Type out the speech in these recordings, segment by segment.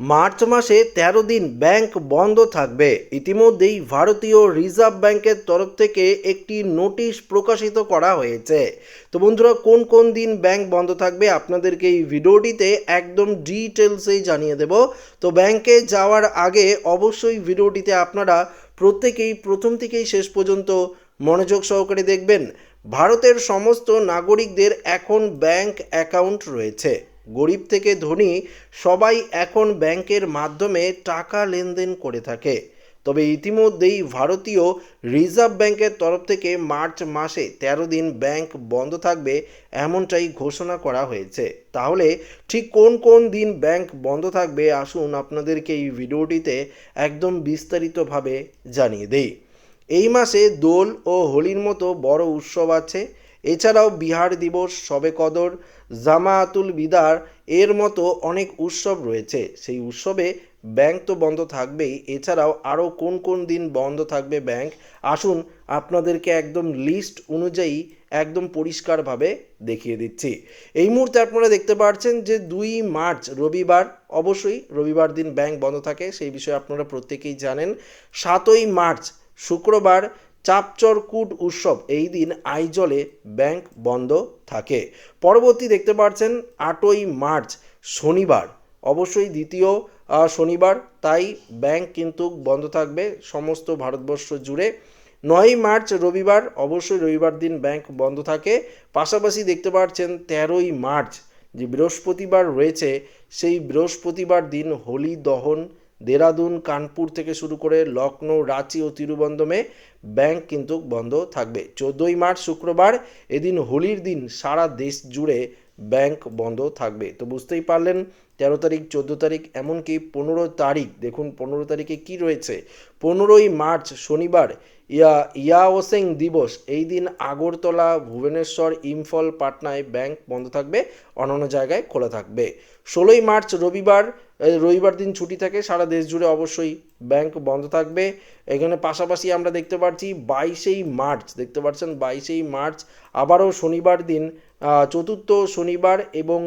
March মাসে তেরো দিন ব্যাংক বন্ধ থাকবে। ইতিমধ্যেই ভারতীয় রিজার্ভ ব্যাংকের তরফ থেকে একটি নোটিশ প্রকাশিত করা হয়েছে। তো বন্ধুরা, কোন কোন দিন ব্যাংক বন্ধ থাকবে আপনাদেরকে এই ভিডিওটিতে একদম ডিটেলসেই জানিয়ে দেব। তো ব্যাংকে যাওয়ার আগে অবশ্যই ভিডিওটিতে আপনারা প্রত্যেকেই প্রথম থেকেই শেষ পর্যন্ত মনোযোগ সহকারে দেখবেন। ভারতের সমস্ত নাগরিকদের এখন ব্যাংক অ্যাকাউন্ট রয়েছে। গরিব থেকে ধনী সবাই এখন ব্যাংকের মাধ্যমে টাকা লেনদেন করে থাকে। তবে ইতিমধ্যেই ভারতীয় রিজার্ভ ব্যাংকের তরফ থেকে মার্চ মাসে তেরো দিন ব্যাংক বন্ধ থাকবে এমনটাই ঘোষণা করা হয়েছে। তাহলে ঠিক কোন কোন দিন ব্যাংক বন্ধ থাকবে আসুন আপনাদেরকে এই ভিডিওটিতে একদম বিস্তারিতভাবে জানিয়ে দেই। এই মাসে দোল ও হোলির মতো বড় উৎসব আছে। এছাড়াও বিহার দিবস, সবে কদর, জামায়াতুল বিদার এর মতো অনেক উৎসব রয়েছে। সেই উৎসবে ব্যাংক তো বন্ধ থাকবেই। এছাড়াও আরও কোন কোন দিন বন্ধ থাকবে ব্যাংক? আসুন আপনাদেরকে একদম লিস্ট অনুযায়ী একদম পরিষ্কারভাবে দেখিয়ে দিচ্ছি। এই মুহূর্তে আপনারা দেখতে পাচ্ছেন যে দুই মার্চ, রবিবার, অবশ্যই রবিবার দিন ব্যাংক বন্ধ থাকে, সেই বিষয়ে আপনারা প্রত্যেকেই জানেন। সাতই মার্চ, শুক্রবার চাপচরকুট উৎসব এই দিন আইজলে ব্যাংক বন্ধ থাকে। পরবর্তী দেখতে পাচ্ছেন আটই মার্চ, শনিবার। অবশ্যই দ্বিতীয় শনিবার, তাই ব্যাংক কিন্তু বন্ধ থাকবে সমস্ত ভারতবর্ষ জুড়ে। নয়ই মার্চ, রবিবার, অবশ্যই রবিবার দিন ব্যাংক বন্ধ থাকে। পাশাপাশি দেখতে পাচ্ছেন তেরোই মার্চ, যে বৃহস্পতিবার রয়েছে, সেই বৃহস্পতিবার দিন হোলি দহন দেরাদুন, কানপুর থেকে শুরু করে লখনৌ রাঁচি ও তিরুবন্দমে ব্যাংক কিন্তু বন্ধ থাকবে। চোদ্দোই মার্চ শুক্রবার এদিন হোলির দিন সারা দেশ জুড়ে ব্যাংক বন্ধ থাকবে। তো বুঝতেই পারলেন, তেরো তারিখ, চোদ্দ তারিখ, এমনকি পনেরো তারিখ, দেখুন পনেরো তারিখে কি রয়েছে? পনেরোই মার্চ শনিবার ইয়া, ইয়াওসেং দিবস, এই দিন আগরতলা, ভুবনেশ্বর, ইম্ফল, পাটনায় ব্যাংক বন্ধ থাকবে, অন্যান্য জায়গায় খোলা থাকবে। ষোলোই মার্চ রবিবার রবিবার দিন ছুটি থাকে, সারা দেশ জুড়ে অবশ্যই ব্যাংক বন্ধ থাকবে। এখানে পাশাপাশি আমরা দেখতে পাচ্ছি বাইশেই মার্চ, দেখতে পাচ্ছেন বাইশেই মার্চ, আবারও শনিবার দিন চতুর্থ শনিবার এবং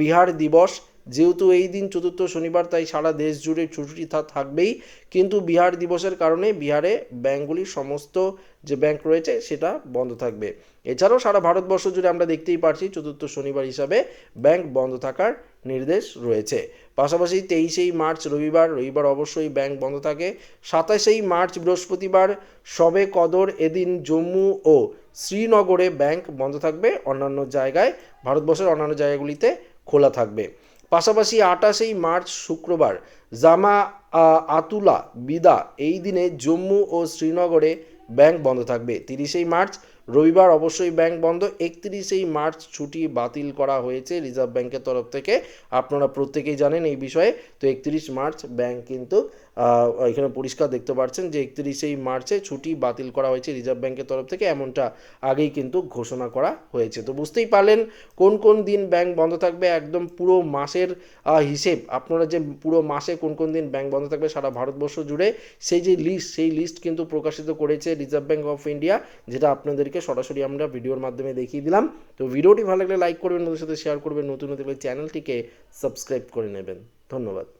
বিহার দিবস। যেহেতু এই দিন চতুর্থ শনিবার, তাই সারা দেশ জুড়ে ছুটি থাকবেই। কিন্তু বিহার দিবসের কারণে বিহারে ব্যাংকগুলির সমস্ত যে ব্যাংক রয়েছে, সেটা বন্ধ থাকবে। এছাড়াও সারা ভারতবর্ষ জুড়ে আমরা দেখতেই পারছি চতুর্থ শনিবার হিসাবে ব্যাংক বন্ধ থাকার নির্দেশ রয়েছে। পাশাপাশি তেইশেই মার্চ রবিবার রবিবার অবশ্যই ব্যাংক বন্ধ থাকে। সাতাশেই মার্চ বৃহস্পতিবার, সবে কদর এদিন জম্মু ও শ্রীনগরে ব্যাংক বন্ধ থাকবে। অন্যান্য জায়গায়, ভারতবর্ষের অন্যান্য জায়গাগুলিতে খোলা থাকবে। পাশাপাশি আটাশেই মার্চ শুক্রবার জামা আতুলা, বিদা এই দিনে জম্মু ও শ্রীনগরে ব্যাংক বন্ধ থাকবে। তিরিশেই মার্চ রবিবার অবশ্যই ব্যাংক বন্ধ। একত্রিশেই মার্চ ছুটি বাতিল করা হয়েছে রিজার্ভ ব্যাংকের তরফ থেকে। আপনারা প্রত্যেকেই জানেন এই বিষয়ে। তো একত্রিশ মার্চ ব্যাংক কিন্তু এখানে পরিষ্কার দেখতে পাচ্ছেন যে একত্রিশেই মার্চে ছুটি বাতিল করা হয়েছে রিজার্ভ ব্যাংকের তরফ থেকে। এমনটা আগেই কিন্তু ঘোষণা করা হয়েছে। তো বুঝতেই পারলেন কোন কোন দিন ব্যাংক বন্ধ থাকবে। একদম পুরো মাসের হিসেব। আপনারা যে পুরো মাসে কোন কোন দিন ব্যাংক বন্ধ থাকবে সারা ভারতবর্ষ জুড়ে, সেই যে লিস্ট সেই লিস্ট কিন্তু প্রকাশিত করেছে রিজার্ভ ব্যাংক অফ ইন্ডিয়া, যেটা আপনাদেরকে সরাসরি আমরা ভিডিওর মাধ্যমে দেখিয়ে দিলাম। তো ভিডিওটি ভালো লাগলে লাইক করবেন ওদের সাথে শেয়ার করবেন। নতুন নতুন চ্যানেলটিকে সাবস্ক্রাইব করে নেবেন। ধন্যবাদ।